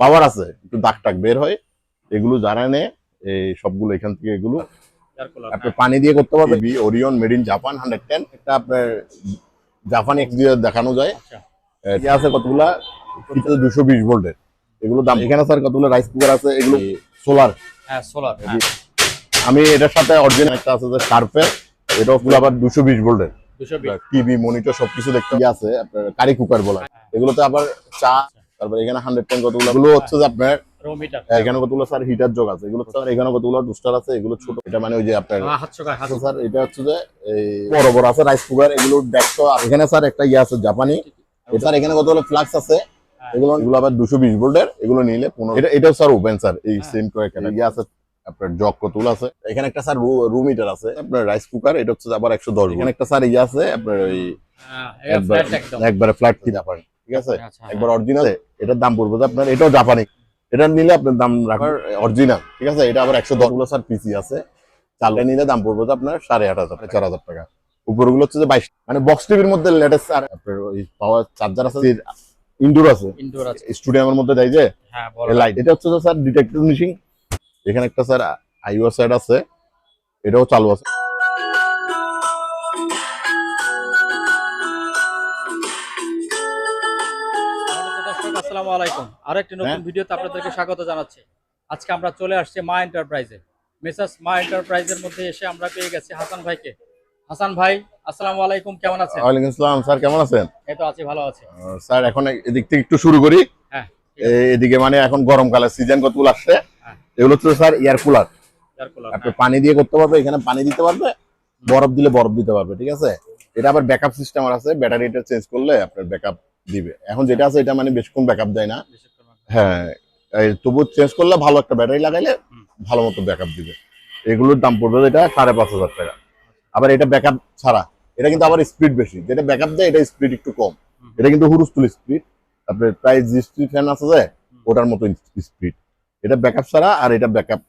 পাওয়ার আছে একটু দাগ টাক বের হয় এগুলো যারা নেয় এই সবগুলো এখান থেকে এগুলো আপনি পানি দিয়ে করতে পারবেন। Orion made in Japan hundred ten একটা আপনার জাপান এক দিয়ে দেখানো যায়। আচ্ছা। আছে কতগুলা? দুশো বিশ ভোল্টের। এগুলো দাম এখানে স্যার কতগুলো রাইস কুকার আছে? এগুলো সোলার হ্যাঁ সোলার আমি এটার সাথে অরিজিনাল একটা আছে যে শার্পের এটাও ফুল আবার দুশো বিশ ভোল্টের। টিভি মনিটর সবকিছু দেখতে আছে আপনার কারি কুকার বলা। এগুলোতে আবার চা তারপরে এখানে হান্ড্রেড টেন কতগুলো? হচ্ছে যে আপনার এখানে কতগুলো স্যার হিটার যোগ আছে? এগুলো স্যার এখানে কতগুলো টুস্টার আছে? এগুলো ছোট। এটা মানে ওই যে আপনার হাতশো গায়ে হাত আছে স্যার এটা হচ্ছে যে বড় বড় আছে রাইস কুকার এগুলো দেখতো আর এখানে স্যার একটা ইয়ে আছে জাপানি। স্যার এখানে কতগুলো ফ্লাক্স আছে? এগুলো এগুলো আবার দুশো বিশ ভোল্টের। এগুলো নিলে পনেরো এটা এটাও স্যার ওপেন স্যার এই সেম কয়েকটা। ইয়ে আছে আপনার জগ কতগুলো আছে? এখানে একটা স্যার রুম হিটার আছে। আপনার রাইস কুকার এটা হচ্ছে আবার একশো দশ এখানে একটা স্যার ইয়ে আছে আপনার ওই হ্যাঁ একবার একবারে ফ্ল্যাট কি জাপানি ঠিক আছে? আচ্ছা একবার অরিজিনাল এটার দাম পড়বে আপনার এটাও জাপানি এটা নিলে আপনার দাম রাখার অরিজিনাল ঠিক আছে? এটা আবার একশো দশগুলো স্যার পিসি আছে। চালটা নিলে দাম পড়বে আপনার সাড়ে আট হাজার চার হাজার টাকা। উপরগুলো হচ্ছে যে বাইশ মানে বক্স টিভির মধ্যে লেটেস্ট আর আপনার ওই পাওয়ার চার্জার আছে ইনডোর আছে। ইনডোর আছে। স্টুডিয়ামের মধ্যে দেয় যে হ্যাঁ লাইট এটা হচ্ছে স্যার ডিটেক্টর মেশিন এখানে একটা স্যার আইও সাইড আছে। এটাও চালু আছে। আসসালামু আলাইকুম। আরও একটি নতুন হ্যাঁ। ভিডিওতে আপনাদেরকে স্বাগত জানাচ্ছি। আজকে আমরা চলে আসছি মা এন্টারপ্রাইজে। মেসাস মা এন্টারপ্রাইজের মধ্যে এসে আমরা পেয়ে গেছি হাসান ভাইকে। হাসান ভাই আসসালামু আলাইকুম কেমন আছেন? ওয়ালাইকুম আসসালাম স্যার কেমন আছেন? এই তো আছি ভালো আছি। স্যার এখন এদিক থেকে একটু শুরু করি। হ্যাঁ এদিকে মানে এখন গরমকালের সিজন কতগুলো আসছে? হ্যাঁ। এগুলো হচ্ছে sir air cooler air cooler আপনি পানি দিয়ে করতে পারবে এখানে পানি দিতে পারবে বরফ দিলে বরফ দিতে পারবে ঠিক আছে? এটা আবার ব্যাকআপ সিস্টেম আছে ব্যাটারিটা চেঞ্জ করলে আপনার ব্যাকআপ দিবে। এখন যেটা আছে এটা মানে বেশিক্ষণ ব্যাকআপ দেয় না। হ্যাঁ তবু চেঞ্জ করলে ভালো একটা ব্যাটারি লাগাইলে ভালো মতো ব্যাকআপ দিবে। এগুলোর দাম পড়বে এটা সাড়ে পাঁচ হাজার টাকা। আবার এটা ব্যাকআপ ছাড়া এটা কিন্তু আবার স্পিড বেশি। যেটা ব্যাকআপ দেয় এটা স্পিড একটু কম। এটা কিন্তু হুরুস্তুল স্পিড তারপরে প্রায় জি স্পিড ফ্যান আছে যে ওটার মতো স্পিড এটা ব্যাকআপ ছাড়া আর এটা ব্যাকআপ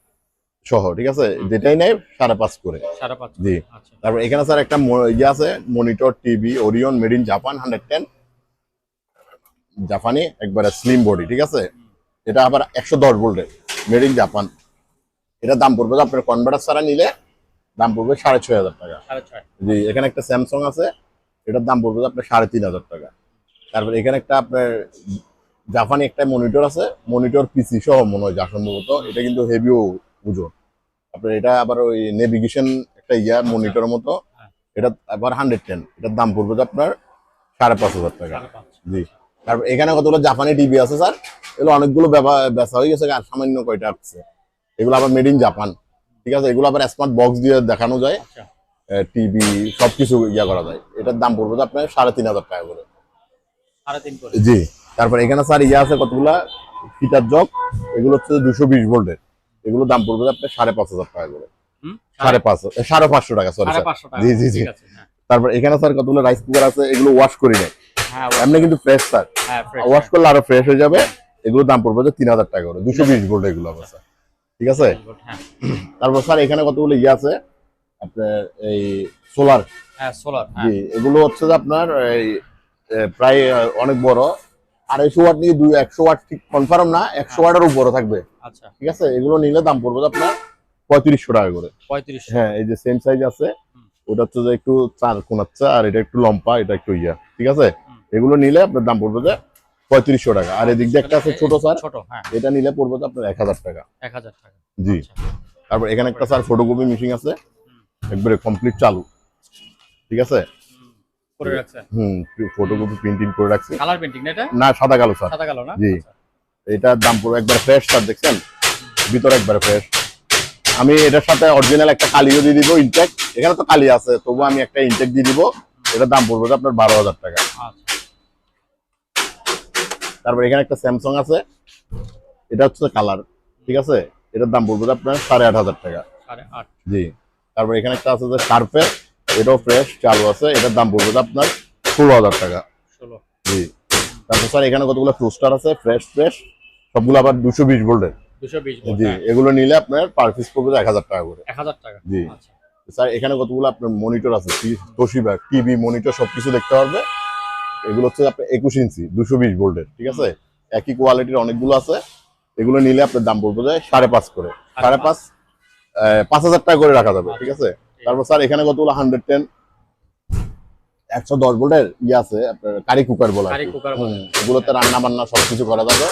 সহ ঠিক আছে? যেটাই নেয় সাড়ে পাঁচ করে। সাড়ে পাঁচ জি। আচ্ছা। তারপর এখানে স্যার একটা ইয়ে আছে monitor TV Orion made in Japan hundred ten জাপানি একবারে স্লিম বডি ঠিক আছে? এটা আবার একশো দশ ভোল্টের মেড ইন জাপান এটা দাম পড়বে আপনার কনভার্টার ছাড়া নিলে দাম পড়বে সাড়ে ছয় হাজার টাকা। জি এখানে একটা স্যামসাং আছে এটার দাম পড়বে আপনার সাড়ে তিন হাজার টাকা। তারপর এখানে একটা আপনার জাপানি একটা মনিটর আছে মনিটর পিসি সহ মনে হয় যা সম্ভবত এটা কিন্তু হেভিও ওজন। আপনার এটা আবার ওই নেভিগেশন একটা ইয়া মনিটর মতো হ্যাঁ। এটা আবার হান্ড্রেড টেন এটার দাম পড়বে আপনার সাড়ে পাঁচ হাজার টাকা। জি। তারপর এখানে কতগুলো জাপানি টিভি আছে স্যার? এগুলো অনেকগুলো ব্যবা- বেচা হয়ে গেছে আর সামান্য কয়টা আসছে এগুলো আবার মেড ইন জাপান ঠিক আছে? এগুলো আবার স্মার্ট বক্স দিয়ে দেখানো যায়। আচ্ছা। টিভি সবকিছু ইয়া করা যায়। এটার দাম পড়বে যে আপনার সাড়ে তিন হাজার টাকা করে। জি। তারপর এখানে স্যার ইয়ে আছে কতগুলা? ফিটার জগ এগুলো হচ্ছে দুশো বিশ ভোল্টের। এগুলো দাম পড়বে আপনার সাড়ে পাঁচ হাজার টাকা করে। সাড়ে পাঁচ সাড়ে পাঁচশো টাকা সরি সাড়ে পাঁচশো টাকা। জি, জি, জি। আছে হ্যাঁ। তারপর এখানে স্যার কতগুলো রাইস কুকার আছে এগুলো ওয়াশ করি নেয় এমনি কিন্তু ফ্রেশ স্যার হ্যাঁ ওয়াশ করলে আরও ফ্রেশ হয়ে যাবে। এগুলো দাম পড়বে যে তিন হাজার টাকা করে। দুশো বিশ ভোল্ট এগুলো আবার স্যার ঠিক আছে? হ্যাঁ। তারপর স্যার এখানে কতগুলো ইয়ে আছে? আপনার এই সোলার হ্যাঁ সোলার হ্যাঁ। জি এগুলো হচ্ছে যে আপনার এই প্রায় অনেক বড়। আড়াইশো ওয়াট নিয়ে দুই একশো ওয়াট ঠিক কনফার্ম না একশো ওয়াটের উপরে থাকবে। আচ্ছা। ঠিক আছে? এগুলো নিলে দাম পড়বে আপনার পঁয়ত্রিশশো টাকা করে। পঁয়ত্রিশ হ্যাঁ এই যে সেম সাইজ আছে ওটা হচ্ছে যে একটু চার কোনাচ্ছে আর এটা একটু লম্বা এটা একটু ইয়া। ঠিক আছে। এগুলো নিলে আপনার দাম পড়বে যে পঁয়ত্রিশশো টাকা। আর এদিক দিয়ে একটা আছে ছোট স্যার ছোট হ্যাঁ। এটা নিলে পড়বে যে আপনার এক হাজার টাকা। এক হাজার টাকা। জি। আচ্ছা। তারপর এখানে একটা স্যার ফটোকপি মেশিন আছে একবারে কমপ্লিট চালু। ঠিক আছে? করে রাখছেন হুম ফটোকপি প্রিন্টিং করে রাখছি। কালার পেন্টিং না এটা? না সাদা কালো স্যার। সাদা কালো না? জি। আচ্ছা। এটার দাম পুরো একবার ফ্রেশ স্যার দেখছেন? ভিতরে একবারে ফ্রেশ আমি এটার সাথে অরিজিনাল একটা কালিও দিয়ে দিব ইনটেক এখানে তো কালি আছে তবু আমি একটা ইনটেক দিয়ে দিব। এটার দাম পড়বে যে আপনার বারো হাজার টাকা। আচ্ছা। তারপর এখানে একটা স্যামসাং আছে। এটা হচ্ছে কালার ঠিক আছে? এটার দাম পড়বে আপনার সাড়ে আট হাজার টাকা। জি। তারপর এখানে একটা আছে যে শার্পের এটাও ফ্রেশ চালু আছে। এটার দাম পড়বে আপনার ষোলো হাজার টাকা। জি। তারপর স্যার এখানে কতগুলো টোস্টার আছে? ফ্রেশ ফ্রেশ সবগুলো আবার দুশো বিশ ভোল্টের জি এগুলো নিলে আপনার পার পিস পড়বে এক হাজার টাকা করে। এক হাজার টাকা। জি। আচ্ছা। স্যার এখানে কতগুলো আপনার মনিটর আছে? তোশিবা টিভি মনিটর সবকিছু দেখতে পারবে। এগুলো হচ্ছে আপনার একুশ ইঞ্চি দুশো বিশ ভোল্টের ঠিক আছে? একই কোয়ালিটির অনেকগুলো আছে। এগুলো নিলে আপনার দাম পড়বে যে সাড়ে পাঁচ করে। সাড়ে পাঁচ। পাঁচ হাজার টাকা করে রাখা যাবে ঠিক আছে? তারপর স্যার এখানে কতগুলো? হান্ড্রেড টেন একশো দশ ভোল্টের ইয়ে আছে আপনার কারি কুকার বলা। এগুলোতে রান্না বান্না সবকিছু করা যাবে।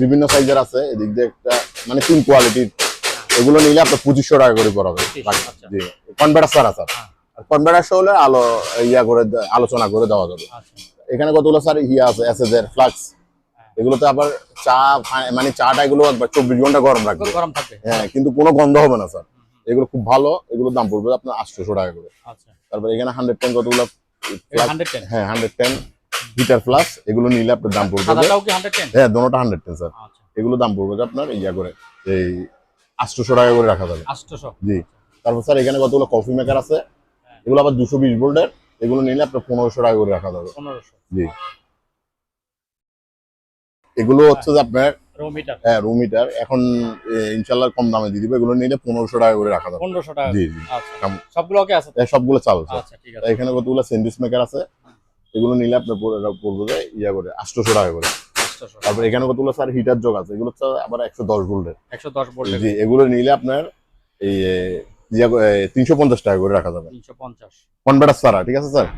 বিভিন্ন সাইজের আছে এদিক দিয়ে একটা মানে তিন কোয়ালিটির এগুলো নিলে আপনার পঁচিশশো টাকা করে পড়াবে 25, আচ্ছা। জি। কনভার্টার স্যার আছে। হ্যাঁ। আর কনভার্টার হলে আলো ইয়া করে আলোচনা করে দেওয়া যাবে। আচ্ছা। এখানে কতগুলো স্যার ইয়ে আছে এসএসের ফ্লাক্স এগুলোতে আবার চা ফা- মানে চাটা এগুলো চব্বিশ ঘণ্টা গরম রাখবে গরম থাকবে। হ্যাঁ কিন্তু কোনো গন্ধ হবে না স্যার এগুলো খুব ভালো এগুলোর দাম পড়বে আপনার আটশোশো টাকা করে। আচ্ছা। তারপর এখানে হান্ড্রেড টেন কতগুলো হ্যাঁ হান্ড্রেড টেন হিটার ফ্লাস এগুলো নিলে আপনার দাম পড়বে। হ্যাঁ দোনোটা হান্ড্রেড টেন স্যার এগুলো দাম পড়বে যে আপনার ইয়া করে এই আটশোশো টাকা করে রাখা যাবে। আটশোশো। জি। তারপর স্যার এখানে কতগুলো কফি মেকার আছে? এগুলো আবার দুশো বিশ ভোল্টের এগুলো নিলে আপনার পনেরোশো টাকা করে রাখা যাবে। পনেরোশো। জি। এগুলো হচ্ছে যে আপনার হ্যাঁ রুম হিটার এখন ইনশাল্লাহ কম দামে দিয়ে দিবে। এগুলো নিলে পনেরোশো টাকা করে রাখা যাবে। পনেরোশো টাকা। জি জি। আচ্ছা। সবগুলো ওকে আছে সবগুলো চালু আচ্ছা আছে। এখানে কতগুলো স্যান্ডউইচ মেকার আছে? এগুলো নিলে আপনার পড়ে- পড়বে যে ইয়া করে আটশোশো টাকা করে। তারপর এখানে কতগুলো স্যার হিটার যোগ আছে। এগুলো হচ্ছে আবার একশো দশ ভোল্টের একশো দশ ভোল্টের জি এগুলো নিলে আপনার এই তিনশো পঞ্চাশ টাকা করে রাখা যাবে। কনভার্টার সারা ঠিক আছে স্যার?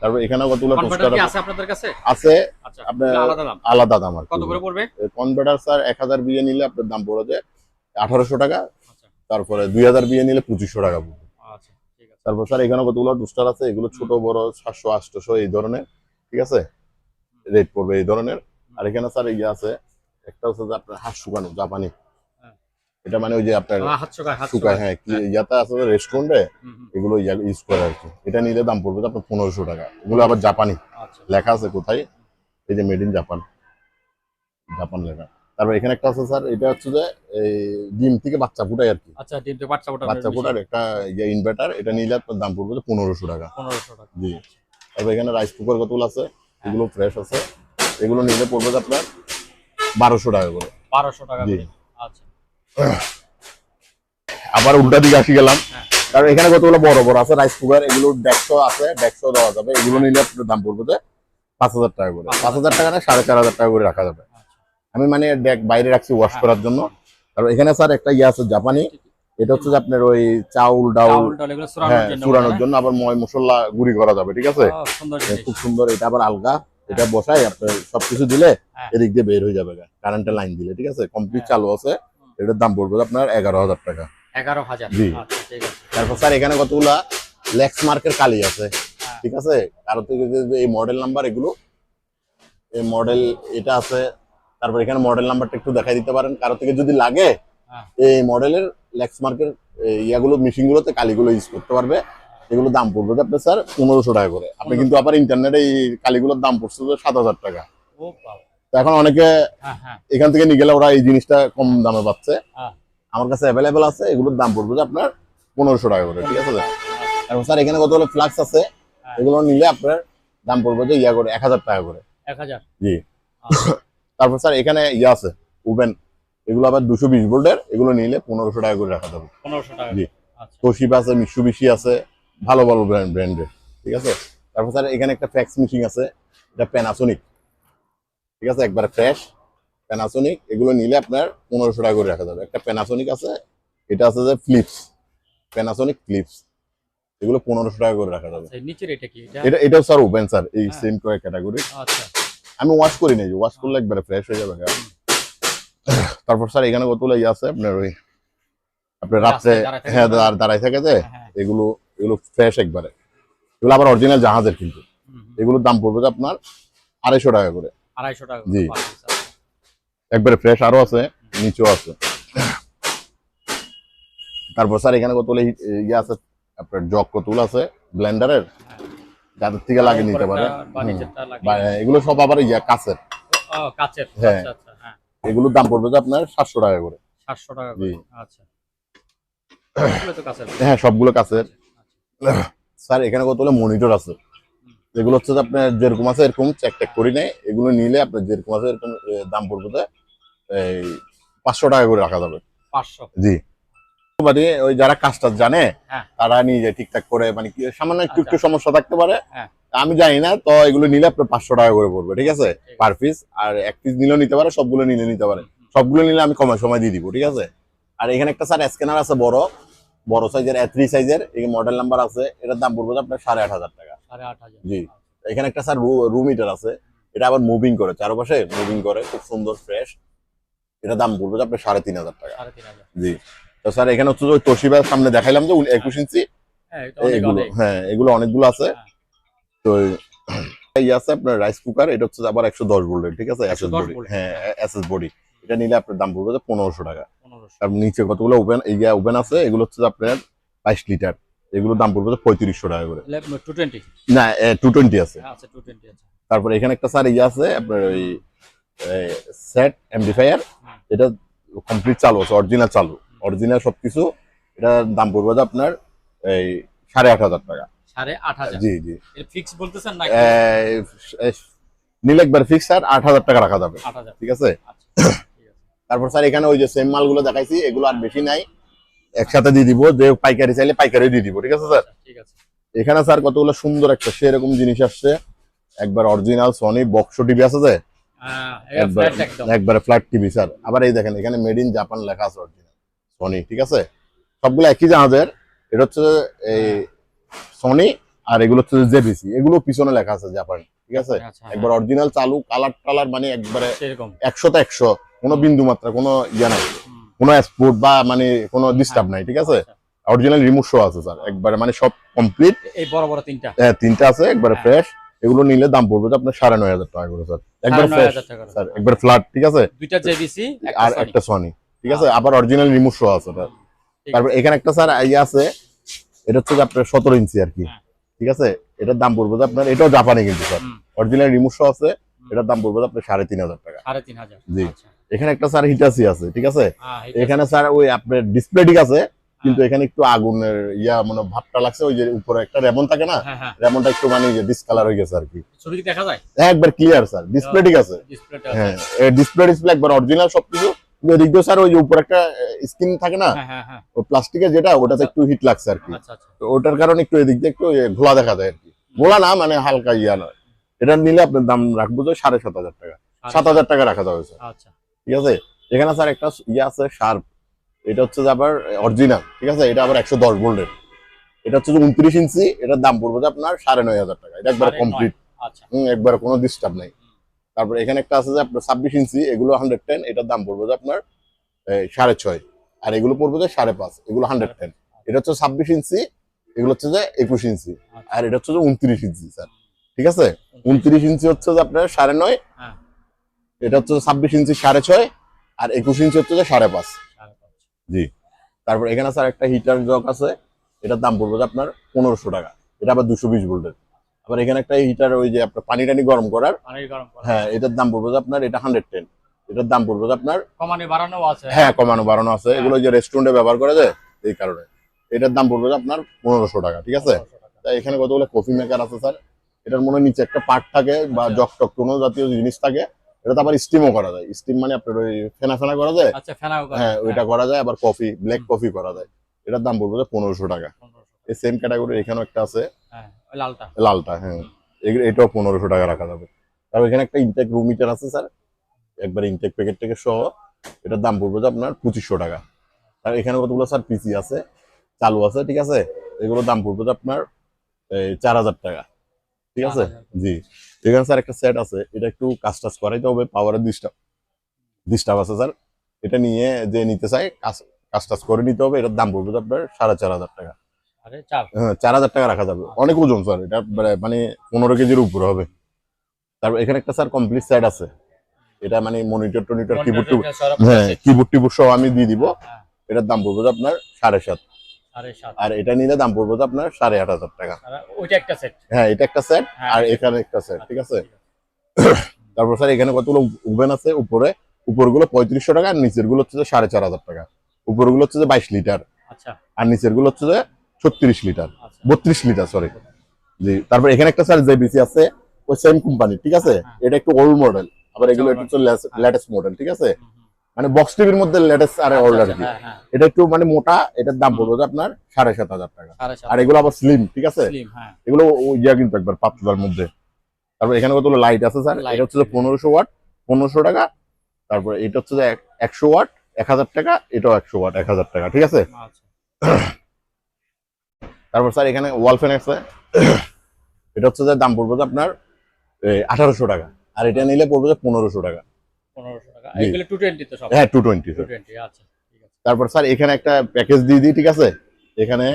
তারপর এখানে কতগুলো কি আছে? আপনাদের কাছে? আছে আচ্ছা আপনার- আলাদা দাম। আলাদা দাম আর কত করে পড়বে? কনভার্টার স্যার এক হাজার বিয়ে নিলে আপনার দাম পড়ে আঠারোশো টাকা। আচ্ছা। তারপরে দুই হাজার বিয়ে নিলে পঁচিশশো টাকা পড়বে। আচ্ছা ঠিক আছে। তারপর স্যার এখানে কতগুলো টোস্টার আছে? এগুলো ছোট বড় সাতশো আটশোশো এই ধরনের ঠিক আছে? রেট পড়বে এই ধরনের। আর এখানে স্যার ইয়ে আছে একটা হচ্ছে আপনার হাত শুকানো জাপানি। এটা মানে ওই যে আপনার শুকায় হ্যাঁ কি ইয়াতে আছে রেস্টুরেন্টে এগুলো ইউজ করে আর কি। এটা নিলে দাম পড়বে যে আপনার পনেরোশো টাকা। এগুলো আবার জাপানি। আচ্ছা। লেখা আছে কোথায়? এই যে মেড ইন জাপান জাপান লেখা। তারপর এখানে একটা আছে স্যার এটা হচ্ছে যে এই ডিম থেকে বাচ্চা ফুটায় আর কি। আচ্ছা ডিম তো বাচ্চা ওটা বাচ্চা ফুটার একটা ইয়ে ইনভার্টার এটা নিলে আপনার দাম পড়বে পনেরোশো টাকা। পনেরোশো টাকা। জি। তারপর এখানে রাইস কুকার কতগুলো আছে? এগুলো ফ্রেশ আছে। এগুলো নিলে পড়বে যে আপনার বারোশো টাকা করে। বারোশো টাকা জি। আচ্ছা। আবার উল্টা দিকে আসি গেলাম। হ্যাঁ। কারণ এখানে কতগুলো বড় বড় আছে রাইস কুকার এগুলো ডেকশো আছে ডেকশো দেওয়া যাবে। এগুলো নিলে দাম পড়বে যে পাঁচ হাজার টাকা করে। পাঁচ হাজার টাকা না সাড়ে চার হাজার টাকা করে রাখা যাবে। আচ্ছা। আমি মানে ডেক বাইরে রাখছি ওয়াশ করার জন্য। তারপর এখানে স্যার একটা ইয়ে আছে জাপানি। এটা হচ্ছে যে আপনার ওই চাউল ডাউল। হ্যাঁ জন্য চুরানোর জন্য আবার ময় মশলা গুঁড়ি করা যাবে ঠিক আছে? খুব সুন্দর। এটা আবার আলগা। এটা বসাই আপনার সবকিছু দিলে হ্যাঁ। এদিক দিয়ে বের হয়ে যাবে কারেন্টের লাইন দিলে ঠিক আছে? কমপ্লিট হ্যাঁ। চালু আছে। এটার দাম পড়বে আপনার এগারো হাজার টাকা। এগারো হাজার। জি। আচ্ছা তারপর স্যার এখানে কতগুলা লেক্স মার্কের কালি আছে হ্যাঁ। ঠিক আছে? যে এই মডেল নাম্বার এগুলো এই মডেল এটা আছে। তারপর এখানে মডেল নাম্বারটা একটু দেখাই দিতে পারেন। কারও থেকে যদি লাগে হ্যাঁ। এই মডেলের লেক্স মার্কের ইয়াগুলো মেশিন গুলোতে কালিগুলো ইউজ করতে পারবে। এগুলো দাম পড়বে যে আপনার স্যার পনেরোশো টাকা করে। আপনি কিন্তু আবার ইন্টারনেটে এই কালিগুলোর দাম পড়ছে যে সাত হাজার টাকা। এখন অনেকে হ্যাঁ হ্যাঁ। এখান থেকে নিয়ে গেলে ওরা এই জিনিসটা কম দামে পাচ্ছে। হ্যাঁ। আমার কাছে অ্যাভেলেবেল আছে এগুলোর দাম পড়বে যে আপনার পনেরোশো টাকা করে ঠিক আছে? এবং স্যার এখানে কতগুলো ফ্লাক্স আছে। এগুলো নিলে আপনার দাম পড়বে যে ইয়া করে এক হাজার টাকা করে। এক হাজার। জি। আচ্ছা, তারপর স্যার এখানে ইয়া আছে ওভেন। এগুলো আবার দুশো বিশ ভোল্টের এগুলো নিলে পনেরোশো টাকা করে রাখা যাবে। পনেরোশো টাকা। জি। আচ্ছা। তোশিবা আছে মিশুবিশি আছে ভালো ভালো ব্র্যান্ড ব্র্যান্ডের ঠিক আছে? তারপর স্যার এখানে একটা ফ্যাক্স মেশিন আছে এটা প্যানাসোনিক ঠিক আছে? একবারে ফ্রেশ প্যানাসোনিক এগুলো নিলে আপনার পনেরোশো টাকা করে রাখা যাবে। একটা প্যানাসোনিক আছে এটা আছে যে ফ্লিপস প্যানাসোনিক ফ্লিপস এগুলো পনেরোশো টাকা করে রাখা যাবে। আচ্ছা, নিচের এটা কি? এটা এটা এটাও স্যার ওপেন স্যার এই হ্যাঁ। সেম করে ক্যাটাগরি আমি ওয়াশ করি নাই ওয়াশ করলে একবারে ফ্রেশ হয়ে যাবে তারপর স্যার এখানে কতগুলো ইয়ে আছে? আপনার ওই আপনার রাত্রে রাস্তায় দাঁড়ায় থাকে হ্যাঁ না? দাঁড়- দাঁড়ায় থাকে যে হ্যাঁ এগুলো এগুলো ফ্রেশ একবারে। এগুলো আবার অরিজিনাল জাহাজের কিন্তু। এগুলোর দাম পড়বে যে আপনার আড়াইশো টাকা করে। আড়াইশো টাকা জি। একবারে ফ্রেশ আছে নিচেও আছে। তারপর স্যার এখানে কতগুলো ইয়ে আছে? আপনার জগ কতগুলো আছে? ব্লেন্ডারের? যাদের থেকে লাগে নিতে পারে। উপরেরটা বা হুম। নিচেরটা লাগে। বা এগুলো সব আবার ইয়া কাছের। হ্যাঁ। আচ্ছা আচ্ছা হ্যাঁ। এগুলোর দাম পড়বে যে আপনার সাতশো টাকা করে। সাতশো টাকা জি। আচ্ছা। হ্যাঁ সবগুলো কাছের। স্যার এখানে কতগুলো মনিটর আছে? এগুলো হচ্ছে যে আপনার যেরকম আছে এরকম চেক টেক করি নেই। এগুলো নিলে আপনার যেরকম আছে এরকম দাম পড়বে এই পাঁচশো টাকা করে রাখা যাবে। পাঁচশো। জি। মানে ওই যারা কাজটা জানে হ্যাঁ। তারা নিয়ে ঠিকঠাক করে মানে সামান্য একটু একটু আচ্ছা। সমস্যা থাকতে পারে। হ্যাঁ। আমি জানি না তো এগুলো নিলে আপনার পাঁচশো টাকা করে পড়বে ঠিক আছে? পার পিস আর এক পিস নিলেও নিতে পারে সবগুলো নিলে নিতে পারে। সবগুলো নিলে আমি কমার সময় দিয়ে দিব ঠিক আছে? আর এখানে একটা স্যার স্ক্যানার আছে বড় বড় সাইজের এ থ্রি সাইজের এই মডেল নাম্বার আছে এটার দাম পড়বে আপনার সাড়ে আট হাজার টাকা। জি। এখানে একটা স্যার রুম হিটার আছে। এটা আবার মুভিং করে চারপাশে মুভিং করে খুব সুন্দর ফ্রেশ এটা দাম পড়বে আপনার সাড়ে তিন হাজার টাকা। জি। তো স্যার এখানে হচ্ছে ওই তোশিবার সামনে দেখাইলাম যে একুশ ইঞ্চি। হ্যাঁ এগুলো হ্যাঁ এগুলো অনেকগুলো আছে। হ্যাঁ। তো এই আছে আপনার রাইস কুকার এটা হচ্ছে আবার একশো দশ ভোল্টের ঠিক আছে? এসএস 110 বডি হ্যাঁ হ্যাঁ। এসএস বডি এটা নিলে আপনার দাম পড়বে পনেরোশো টাকা। আর নিচে কতগুলো ওপেন এই যে ওপেন আছে এগুলো হচ্ছে আপনার বাইশ লিটার। এগুলোর দাম পড়বে পঁয়ত্রিশশো টাকা করে। না টু টোয়েন্টি আছে। আচ্ছা আছে তারপরে এখানে একটা স্যার ইয়ে আছে আপনার ওই সেট এটা কমপ্লিট চালু আছে অরিজিনাল চালু। অরিজিনাল সবকিছু এটার দাম পড়বে যে আপনার এই সাড়ে আট হাজার টাকা। সাড়ে আট হাজার? জি জি। ফিক্স বলতেছেন না এই, এই, নিলে একবার ফিক্স আর আট হাজার টাকা রাখা যাবে। ঠিক আছে? আচ্ছা ঠিক আছে। তারপর স্যার এখানে ওই যে সেম মালগুলো দেখাইছি এগুলো আর বেশি নাই। একসাথে দিয়ে দিব যে পাইকারি চাইলে পাইকারি দিয়ে দিব ঠিক আছে স্যার? আচ্ছা, ঠিক আছে। এখানে স্যার কতগুলো সুন্দর একটা সেরকম জিনিস আসছে। একবার অরিজিনাল সনি বক্স টিভি আছে যে? হ্যাঁ একবার ফ্ল্যাট টিভি স্যার। আবার এই দেখেন এখানে মেড ইন জাপান লেখা আছে অরিজিনাল সনি ঠিক আছে? সবগুলো একই জাহাজের এটা হচ্ছে এই সনি আর এগুলো হচ্ছে জেবিসি এগুলো পিছনে লেখা আছে জাপান ঠিক আছে? আচ্ছা একবার অরিজিনাল চালু কালার টালার মানে একবারে সেরকম। একশোতে একশো কোনো বিন্দু মাত্রা কোনো ইয়া নাই। কোনো স্পোর্ট বা মানে কোনো ডিস্টার্ব নাই ঠিক আছে? আচ্ছা। অরিজিনাল রিমোট শো আছে স্যার একবারে মানে সব কমপ্লিট এই বড় বড় তিনটা। হ্যাঁ তিনটা আছে একবারে হ্যাঁ। ফ্রেশ এগুলো নিলে দাম পড়বে আপনার সাড়ে নয় হাজার টাকা করে স্যার একবার ফ্রেশ। স্যার একবার ফ্ল্যাট ঠিক আছে? দুইটা জেবিসি আর একটা সনি ঠিক আছে? আবার অরিজিনাল রিমোট শো আছে স্যার তারপর এখানে একটা স্যার ইয়ে আছে। এটা হচ্ছে আপনার সতেরো ইঞ্চি আর কি হ্যাঁ। ঠিক আছে? এটার দাম পড়বে যে আপনার এটাও জাপানি কিন্তু স্যার অরিজিনাল রিমোট শো আছে এটার দাম পড়বে আপনার সাড়ে তিন হাজার টাকা। সাড়ে তিন হাজার। জি। আচ্ছা এখানে একটা স্যার হিটাসি আছে ঠিক আছে? হ্যাঁ, এখানে স্যার ওই আপনার ডিসপ্লে ঠিক আছে কিন্তু এখানে একটু আগুনের ইয়া মানে ভাবটা লাগছে ওই যে উপরে একটা রেমন থাকে না হ্যাঁ হ্যাঁ। রেমনটা একটু মানে ডিসকালার হয়ে গেছে আর কি। ছবি দেখা যায়? হ্যাঁ, একবার ক্লিয়ার স্যার ডিসপ্লে ঠিক আছে। হ্যাঁ ডিসপ্লে ডিসপ্লে একবার অরিজিনাল সবকিছু। কিন্তু এদিক দিয়ে স্যার ওই যে উপরে একটা স্ক্রিন থাকে না হ্যাঁ হ্যাঁ হ্যাঁ। ওই প্লাস্টিকের যেটা ওটাতে একটু হিট লাগছে আর কি। আচ্ছা আচ্ছা। তো ওটার কারণে একটু এদিক দিয়ে একটু ঘোলা দেখা যায় আর কি। ঘোলা না মানে হালকা ইয়া নয়। এটা নিলে আপনার দাম রাখব যে সাড়ে সাত হাজার টাকা। সাত হাজার টাকা রাখা যাবে স্যার। আচ্ছা। ঠিক আছে? এখানে স্যার একটা ইয়ে আছে শার্প এটা হচ্ছে যে আবার অরিজিনাল ঠিক আছে? এটা আবার একশো দশ ভোল্টের এটা হচ্ছে যে উনত্রিশ ইঞ্চি এটার দাম পড়বে যে আপনার সাড়ে নয় হাজার টাকা। এটা একবার কমপ্লিট আচ্ছা। হুম একবারে কোনো ডিস্টার্ব নাই। তারপর এখানে একটা আছে যে আপনার ছাব্বিশ ইঞ্চি এগুলো হান্ড্রেড টেন এটার দাম পড়বে যে আপনার সাড়ে ছয়। আর এগুলো পড়বে যে সাড়ে পাঁচ এগুলো হান্ড্রেড টেন এটা হচ্ছে ছাব্বিশ ইঞ্চি এগুলো হচ্ছে যে একুশ ইঞ্চি। আর এটা হচ্ছে যে উনত্রিশ ইঞ্চি স্যার ঠিক আছে? উনত্রিশ ইঞ্চি হচ্ছে যে আপনার সাড়ে নয় হ্যাঁ। এটা হচ্ছে ছাব্বিশ ইঞ্চি সাড়ে ছয় আর একুশ ইঞ্চি হচ্ছে সাড়ে পাঁচ। জি। তারপর এখানে স্যার একটা হিটার জগ আছে এটার দাম পড়বে যে আপনার পনেরোশো টাকা। এটা আবার দুশো বিশ ভোল্টের। আবার এখানে একটা হিটার ওই যে আপনার পানি টানি গরম করার হ্যাঁ এটার দাম পড়বে যে আপনার এটা হান্ড্রেড টেন এটার দাম পড়বে যে আপনার কমানি বাড়ানো আছে। হ্যাঁ কমানো বাড়ানো আছে। এগুলো ওই যে রেস্টুরেন্টে ব্যবহার করা যায় এই কারণে। এটার দাম পড়বে যে আপনার পনেরোশো টাকা ঠিক আছে? তাই এখানে কতগুলো কফি মেকার আছে স্যার? এটার মনে হয় নিচে একটা পার্ট থাকে বা জক টক কোনো জাতীয় জিনিস থাকে। এটা তো আবার স্টিমও করা যায়। স্টিম মানে আপনার ওই ফেনা ফেনা করা যায়? আচ্ছা ফেনাও করা হ্যাঁ ওইটা করা যায় আবার কফি ব্ল্যাক কফি করা যায়। এটার দাম পড়বে যে পনেরোশো টাকা। এই সেম ক্যাটাগরি এখানেও একটা আছে। হ্যাঁ লালটা। লালটা হ্যাঁ। এটাও পনেরোশো টাকা রাখা যাবে। তারপর এখানে একটা ইনটেক রুম মিটার আছে স্যার। একবার ইনটেক প্যাকেট থেকে সহ। এটার দাম পড়বে যে আপনার পঁচিশশো টাকা। আর এখানে কতগুলো স্যার পিসি আছে? চালু আছে ঠিক আছে? এগুলোর দাম পড়বে যে আপনার চার হাজার টাকা। ঠিক আছে? জি। এখানে স্যার একটা সেট আছে। এটা একটু কাজ টাজ করাইতে হবে পাওয়ারের ডিস্টার্ব ডিস্টার্ব আছে স্যার। এটা নিয়ে যে নিতে চাই কাজ কাজ টাজ করে নিতে হবে। এটার দাম পড়বে আপনার সাড়ে চার হাজার টাকা। হ্যাঁ চার হাজার টাকা রাখা যাবে। অনেক ওজন স্যার। এটা মানে- পনেরো কেজির উপরে হবে। তারপর এখানে একটা স্যার কমপ্লিট সেট আছে। এটা মানে মনিটর টনিটর কিবোর্ড টিবোর্ড হ্যাঁ কিবোর্ড টিবোর্ড সহ আমি দিয়ে দিব। হ্যাঁ, এটার দাম পড়বে আপনার সাড়ে সাত। আর এটা নিলে দাম পড়বে আপনার সাড়ে আট হাজার টাকা। ওইটা একটা সেট। হ্যাঁ এটা একটা সেট হ্যাঁ। আর এখানে একটা সেট ঠিক আছে? তারপর স্যার এখানে কতগুলো ওভেন আছে উপরে? উপরগুলো পঁয়ত্রিশশো টাকা আর নিচেরগুলো হচ্ছে যে সাড়ে চার হাজার টাকা। উপরগুলো হচ্ছে যে বাইশ লিটার। আচ্ছা। আর নিচেরগুলো হচ্ছে যে ছত্রিশ লিটার। আচ্ছা। বত্রিশ লিটার সরি জি তারপর এখানে একটা স্যার জেবিসি আছে ওই সেম কোম্পানি ঠিক আছে? হ্যাঁ। এটা একটু ওল্ড মডেল আবার এগুলো Old একটু লেটেস্ট মডেল ঠিক আছে। মানে বক্স টিভির মধ্যে লেটেস্ট আর আচ্ছা, কি এটা একটু মানে মোটা এটার দাম পড়বে আপনার সাড়ে সাত হাজার টাকা। আর এগুলো আবার স্লিম ঠিক আছে? হ্যাঁ। এগুলো ও- ইয়া কিন্তু একবার পাতলার মধ্যে। তারপর এখানে কতগুলো লাইট আছে স্যার এটা হচ্ছে পনেরোশো ওয়াট পনেরোশো টাকা। তারপর এটা হচ্ছে একশো ওয়াট এক হাজার টাকা এটাও একশো ওয়াট এক হাজার টাকা ঠিক আছে? আচ্ছা। তারপর স্যার এখানে ওয়াল ফ্যান আছে। এটা হচ্ছে যে দাম পড়বে যে আপনার আঠারোশো টাকা। আর এটা নিলে পড়বে যে পনেরোশো টাকা। পনেরোশো। এগুলো টু টোয়েন্টি তো সব। হ্যাঁ আচ্ছা ঠিক আছে। তারপর স্যার এখানে একটা প্যাকেজ দিয়ে দিই ঠিক আছে? এখানে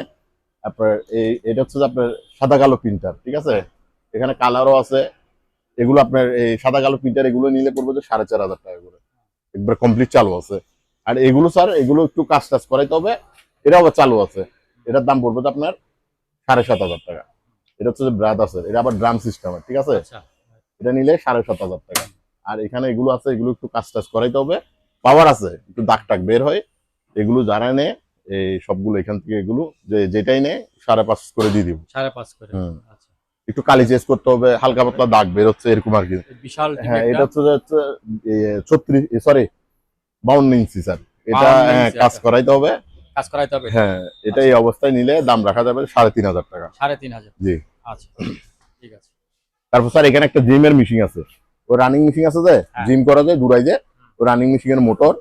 আপনার এই এটা হচ্ছে আপনার সাদা কালো প্রিন্টার ঠিক আছে? এখানে কালারও আছে। এগুলো আপনার এই সাদা কালো প্রিন্টার এগুলো নিলে পড়বে যে সাড়ে চার হাজার টাকা করে। একবার কমপ্লিট চালু আছে। আর এগুলো স্যার এগুলো একটু কাজ টাজ করাইতে হবে। এটা আবার চালু আছে। এটার দাম পড়বে যে আপনার সাড়ে সাত হাজার টাকা। এটা হচ্ছে যে ব্রাদার্সের এটা আবার ড্রাম সিস্টেম ঠিক আছে? আচ্ছা। এটা নিলে সাড়ে সাত হাজার টাকা। আর এখানে এগুলো আছে এগুলো একটু কাজ টাজ করাইতে হবে। পাওয়ার আছে একটু দাগ টাগ বের হয়। এগুলো যারা নেয় এই সবগুলো এখান থেকে এগুলো যে যেটাই নেয় সাড়ে পাঁচ করে দিয়ে দিব। সাড়ে পাঁচ করে আচ্ছা। একটু কালি চেঞ্জ করতে হবে হালকা পাতলা দাগ বের হচ্ছে এরকম আর কি। বিশাল হ্যাঁ এটা হচ্ছে ছত্রিশ সরি বাউন্ন ইঞ্চি স্যার এটা 52 হ্যাঁ, কাজ আচ্ছা। করাইতে হবে। কাজ করাইতে হবে? হ্যাঁ এটা এই অবস্থায় নিলে দাম রাখা যাবে সাড়ে তিন হাজার টাকা। সাড়ে তিন হাজার। জি। আচ্ছা ঠিক আছে। তারপর স্যার এখানে একটা জিমের মেশিন আছে। ও রানিং মেশিন আছে যে। জিম করা যায় দূরাই যে ও রানিং মেশিনের মোটর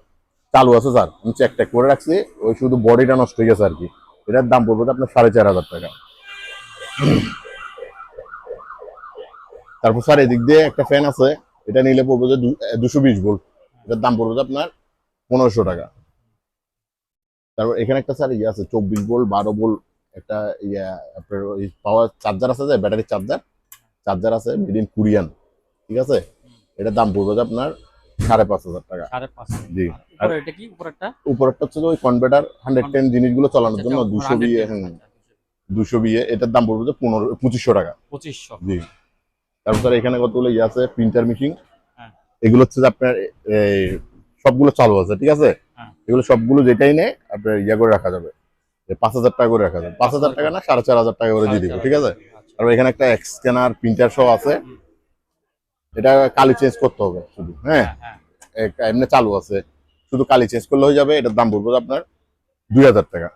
চালু আছে স্যার আমি চেক টেক করে রাখছি ওই শুধু বডিটা নষ্ট হয়ে গেছে আর কি এটার দাম পড়বে আপনার সাড়ে চার হাজার টাকা। তারপর স্যার এদিক দিয়ে একটা ফ্যান আছে এটা নিলে পড়বে যে দুশো বিশ ভোল্ট এটার দাম পড়বে আপনার পনেরোশো টাকা। তারপর এখানে একটা স্যার ইয়ে আছে চব্বিশ ভোল্ট বারো ভোল্ট একটা ইয়ে আপনার পাওয়ার চার্জার আছে যে ব্যাটারি চার্জার চার্জার আছে মেড ইন কোরিয়ান ঠিক আছে? এটার দাম পড়বে আপনার সাড়ে পাঁচ হাজার টাকা। জি। আর এটা কি? উপরেরটা? উপরেরটা হচ্ছে ওই কনভার্টার হান্ড্রেড টেন জিনিসগুলো চালানোর জন্য আচ্ছা, দুশো বিয়ে হ্যাঁ দুশো বিয়ে। এটার দাম পড়বে পনেরো পঁচিশশো টাকা। পঁচিশশো। জি। তারপর এখানে কতগুলো ইয়ে আছে? প্রিন্টার মেশিন হ্যাঁ। এগুলো হচ্ছে যে আপনার সবগুলো চালু আছে ঠিক আছে? হ্যাঁ। এগুলো সবগুলো যেটাই নেই আপনার ইয়ে করে রাখা যাবে। পাঁচ হাজার টাকা করে রাখা যাবে। পাঁচ হাজার টাকা না সাড়ে চার হাজার টাকা করে দিয়ে দিব ঠিক আছে? আচ্ছা। আর এখানে একটা স্ক্যানার প্রিন্টার সহ আছে। এটা কালি চেঞ্জ করতে হবে শুধু হ্যাঁ? হ্যাঁ হ্যাঁ। এমনি চালু আছে। শুধু কালি চেঞ্জ করলে হয়ে যাবে এটার দাম পড়বে আপনার দুই হাজার টাকা।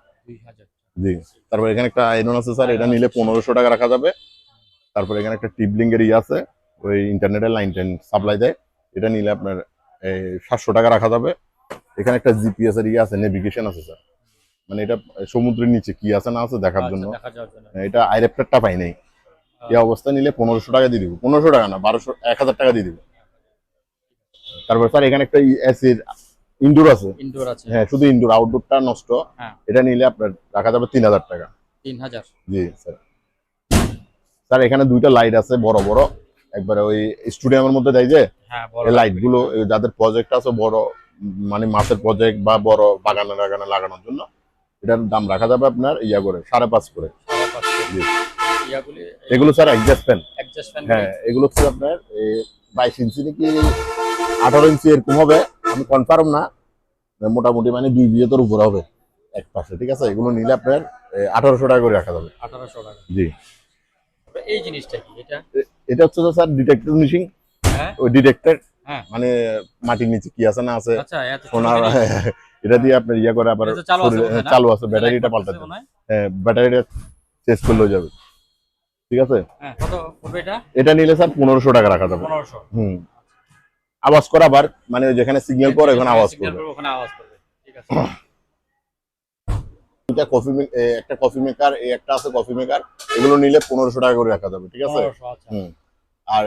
জি। তারপর এখানে একটা আয়রন আছে স্যার এটা নিলে পনেরোশো টাকা রাখা যাবে। তারপর এখানে একটা টিবলিং এর ইয়ে আছে ওই ইন্টারনেটের লাইন টাইন সাপ্লাই দেয়। এটা নিলে আপনার সাতশো টাকা রাখা যাবে। এখানে একটা জিপিএস এর ইয়ে আছে নেভিগেশন আছে স্যার। মানে এটা সমুদ্রের নিচে কি আছে না আছে দেখার আচ্ছা, জন্য। এটা আইরেপ্টারটা পাই নাই। এই অবস্থা নিলে পনেরোশো টাকা দিয়ে দিব। পনেরোশো টাকা না বারোশো এক হাজার টাকা দিয়ে দিব। তারপর স্যার এখানে একটা এসির ইনডোর আছে। ইনডোর আছে। হ্যাঁ শুধু ইনডোর আউটডোরটা নষ্ট। হ্যাঁ। এটা নিলে আপনার রাখা যাবে তিন হাজার টাকা। তিন হাজার জি স্যার। স্যার এখানে দুইটা লাইট আছে বড় বড়। একবারে ওই স্টুডিয়ামের মধ্যে দেয় যে হ্যাঁ লাইটগুলো যাদের প্রজেক্ট আছে বড় মানে মাছের প্রজেক্ট বা বড় বাগানে বাগানে লাগানোর জন্য এটার দাম রাখা যাবে আপনার ইয়া করে সাড়ে পাঁচ করে। ইয়াগুলি এগুলো sir adjust fan adjust fan হ্যাঁ এগুলো হচ্ছে আপনার বাইশ ইঞ্চি নাকি আঠারো ইঞ্চি এরকম হবে আমি কনফার্ম না। মোটামুটি মানে দুই বিয়েতর উপরে হবে এক পাশে ঠিক আছে? এগুলো নিলে আপনার আঠারোশো টাকা করে রাখা যাবে। আঠারোশো টাকা। জি। এই জিনিসটা কি এটা? এটা হচ্ছে স্যার ডিটেক্টর মেশিন হ্যাঁ। ওই ডিটেক্টর হ্যাঁ। মানে মাটির নিচে কি আছে না আছে আচ্ছা সোনার এটা দিয়ে আপনার ইয়ে করে আবার চালু আছে ব্যাটারিটা পাল্টাতে হয়। হ্যাঁ ব্যাটারিটা চেঞ্জ করলেও যাবে। ঠিক আছে? হ্যাঁ এটা? নিলে স্যার পনেরোশো টাকা রাখা যাবে। হুম। আওয়াজ করা আবার মানে যেখানে সিগন্যাল পরে ওখানে আওয়াজ করবে। ওখানে আওয়াজ করবে। ঠিক আছে। দুইটা কফি একটা কফি মেকার এই একটা আছে কফি মেকার এগুলো নিলে পনেরোশো টাকা করে রাখা যাবে ঠিক আছে? আচ্ছা। হুম। আর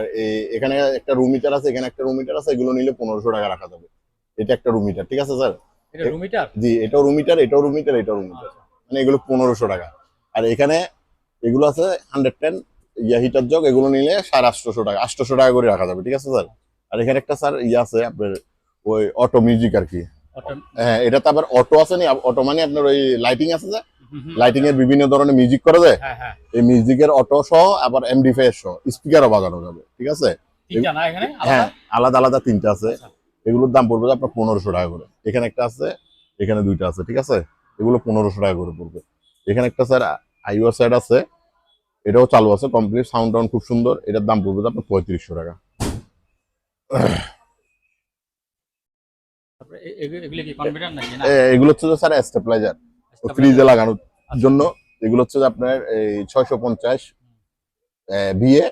এখানে একটা রুম মিটার আছে এখানে একটা রুম মিটার আছে এগুলো নিলে পনেরোশো টাকা রাখা যাবে। এটা একটা রুম মিটার ঠিক আছে স্যার? জি এটাও রুম এটাও রুম এটাও রুম মিটার মানে এগুলো পনেরোশো টাকা। আর এখানে এগুলো আছে হান্ড্রেড টেন ইয়া হিটার জগ এগুলো নিলে সাড়ে আটশোশো টাকা আটশোশো টাকা করে রাখা যাবে ঠিক আছে স্যার আর এখানে একটা স্যার ইয়ে আছে আপনার ওই অটো মিউজিক আর কি। হ্যাঁ এটা তো আবার অটো আছে নি অটো মানে আপনার ওই লাইটিং আছে যে? লাইটিং এর বিভিন্ন ধরনের মিউজিক করা যায় এই মিউজিকের অটো সহ আবার এমডি ফেস সহ স্পিকারও বাজানো যাবে ঠিক আছে? হ্যাঁ আলাদা? আলাদা আলাদা তিনটা আছে। আচ্ছা। এগুলোর দাম পড়বে আপনার পনেরোশো টাকা করে। এখানে একটা আছে এখানে দুইটা আছে ঠিক আছে? এগুলো পনেরোশো টাকা করে পড়বে। এখানে একটা স্যার আইও সাইড আছে। এটাও চালু আছে কমপ্লিট সাউন্ড টাউন খুব সুন্দর। এটার দাম পড়বে আপনার পঁয়ত্রিশশো টাকা। এগুলো হচ্ছে স্যার স্টেপলাইজার ফ্রিজে লাগানোর জন্য। এগুলো হচ্ছে আপনার এই ছয়শো পঞ্চাশ বিয়ে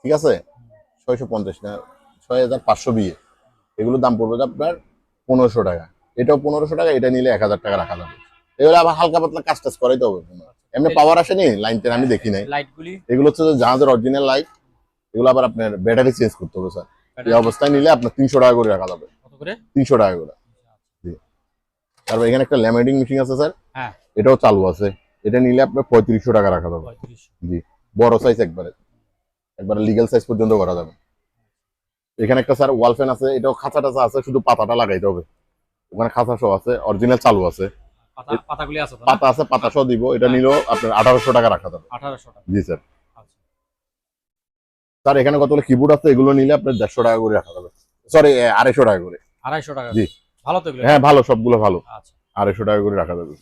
ঠিক আছে? ছয়শো পঞ্চাশ না ছয় হাজার পাঁচশো বিয়ে এগুলোর দাম পড়বে আপনার পনেরোশো টাকা। এটাও পনেরোশো টাকা এটা নিলে এক হাজার টাকা রাখা যাবে। এগুলো আবার হালকা পাতলা কাজ টাজ করাইতে হবে। এমনি পাওয়ার আসেনি? লাইন টেন আমি দেখি নাই। লাইটগুলি এগুলো হচ্ছে জাহাজের অরিজিনাল লাইট এগুলো আবার আপনার ব্যাটারি চেঞ্জ করতে হবে স্যার এই অবস্থায় নিলে আপনার তিনশো টাকা করে রাখা যাবে। তিনশো টাকা করে। তারপর এখানে একটা ল্যামিনেটিং মেশিন আছে স্যার হ্যাঁ। এটাও চালু আছে। এটা নিলে আপনার পঁয়ত্রিশশো টাকা রাখা যাবে। জি। বড় সাইজ একবারে। একবারে লিগ্যাল সাইজ পর্যন্ত করা যাবে। এখানে একটা স্যার ওয়াল ফ্যান আছে। এটাও খাঁচা টাচা আছে শুধু পাতাটা লাগাইতে হবে। ওখানে খাঁচা সহ আছে অরিজিনাল চালু আছে। পাতাগুলি আছে পাতা আছে পাতা সহ দিব। এটা নিলেও আপনার আঠারোশো টাকা রাখা যাবে। আঠারোশো টাকা। জি স্যার। আচ্ছা। স্যার এখানে কতগুলো কিবোর্ড আছে? এগুলো নিলে আপনার দেড়শো টাকা করে রাখা যাবে। সরি আড়াইশো টাকা করে। আড়াইশো টাকা। জি। ভালো তো হ্যাঁ ভালো সবগুলো ভালো। আচ্ছা। আড়াইশো টাকা করে রাখা যাবে।